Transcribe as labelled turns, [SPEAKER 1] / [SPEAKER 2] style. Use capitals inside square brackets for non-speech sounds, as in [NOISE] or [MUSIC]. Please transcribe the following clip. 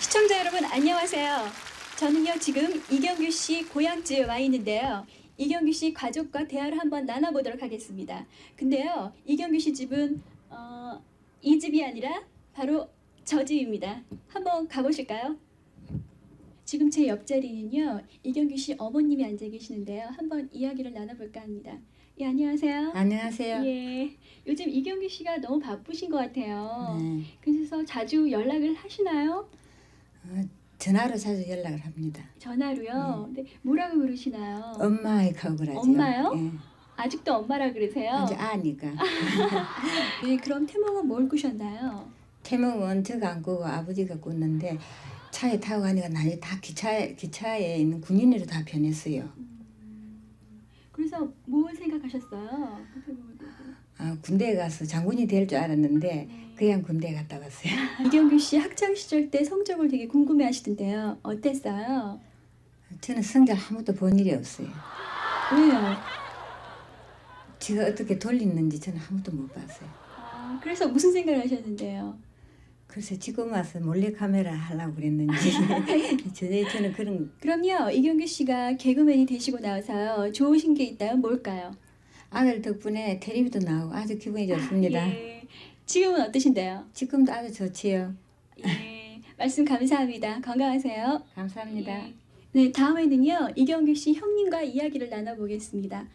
[SPEAKER 1] 시청자 여러분 안녕하세요. 저는요 지금 이경규 씨 고향집에 와 있는데요. 이경규 씨 가족과 대화를 한번 나눠보도록 하겠습니다. 근데요 이경규 씨 집은 어, 이 집이 아니라 바로 저 집입니다. 한번 가보실까요? 지금 제 옆자리는요 이경규 씨 어머님이 앉아 계시는데요. 한번 이야기를 나눠볼까 합니다. 예 안녕하세요.
[SPEAKER 2] 안녕하세요.
[SPEAKER 1] 예 요즘 이경규 씨가 너무 바쁘신 것 같아요.
[SPEAKER 2] 네.
[SPEAKER 1] 그래서 자주 연락을 하시나요?
[SPEAKER 2] 어, 전화로 자주 연락을 합니다.
[SPEAKER 1] 전화로요. 근데 뭐라고 그러시나요?
[SPEAKER 2] 엄마이라고 그러죠.
[SPEAKER 1] 엄마요?
[SPEAKER 2] 예.
[SPEAKER 1] 아직도 엄마라 그러세요?
[SPEAKER 2] 이제 아니까. [LAUGHS]
[SPEAKER 1] 네, 그럼 태몽은 뭘 꾸셨나요?
[SPEAKER 2] 태몽은 저가 안 꾸고 아버지가 꿨는데 차에 타고 가니까 난리 다 기차에 기차에 있는 군인으로 다 변했어요.
[SPEAKER 1] 그래서 뭘 생각하셨어요? 태몽을 꾸고.
[SPEAKER 2] 아, 군대에 가서 장군이 될 줄 알았는데
[SPEAKER 1] 네.
[SPEAKER 2] 그냥 군대 갔다 왔어요. [LAUGHS]
[SPEAKER 1] 이경규 씨 학창 시절 때 성적을 되게 궁금해하시던데요. 어땠어요?
[SPEAKER 2] 저는 성적 아무도 본 일이 없어요.
[SPEAKER 1] 왜요?
[SPEAKER 2] 제가 어떻게 돌리는지 저는 아무도 못 봤어요.
[SPEAKER 1] 아, 그래서 무슨 생각을 하셨는데요?
[SPEAKER 2] 그래서 지금 와서 몰래 카메라 하려고 그랬는지 [LAUGHS] 전에 저는 그런
[SPEAKER 1] 그럼요, 이경규 씨가 개그맨이 되시고 나서 좋으신 게 있다면 뭘까요?
[SPEAKER 2] 아들 덕분에 텔레비도 나오고 아주 기분이 좋습니다.
[SPEAKER 1] 예. 지금은 어떠신데요?
[SPEAKER 2] 지금도 아주 좋지요.
[SPEAKER 1] 예, 말씀 감사합니다. 건강하세요.
[SPEAKER 2] 감사합니다.
[SPEAKER 1] 예. 네, 다음에는요 이경규 씨 형님과 이야기를 나눠보겠습니다.